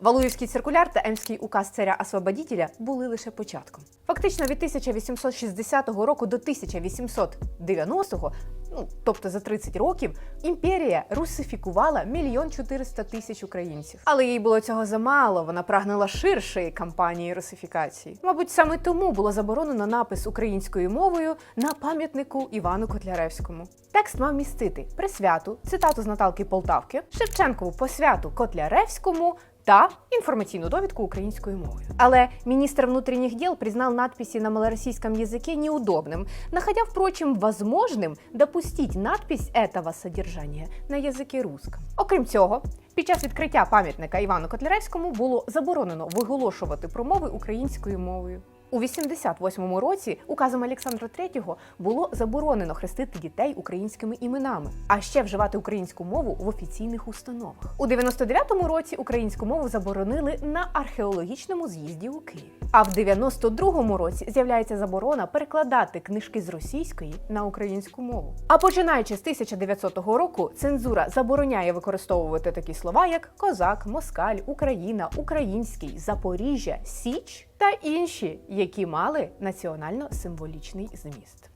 Валуївський циркуляр та Емський указ царя Освободітеля були лише початком. Фактично від 1860 року до 1890-го, ну тобто за 30 років, імперія русифікувала мільйон 400 тисяч українців. Але їй було цього замало. Вона прагнула ширшої кампанії русифікації. Мабуть, саме тому було заборонено напис українською мовою на пам'ятнику Івану Котляревському. Текст мав містити присвяту, цитату з Наталки Полтавки, Шевченкову посвяту Котляревському та інформаційну довідку українською мовою. Але министр внутренних дел признал надписи на малороссийском языке неудобным, находя, впрочем, возможным допустить надпись этого содержания на язикі русском. Окрім цього, під час відкриття пам'ятника Івану Котляревському було заборонено виголошувати промови українською мовою. У 88-му році указом Олександра III було заборонено хрестити дітей українськими іменами, а ще вживати українську мову в офіційних установах. У 99-му році українську мову заборонили на археологічному з'їзді у Києві. А в 92-му році з'являється заборона перекладати книжки з російської на українську мову. А починаючи з 1900 року, цензура забороняє використовувати такі слова, як козак, москаль, Україна, український, Запоріжжя, Січ та інші, які мали національно-символічний зміст.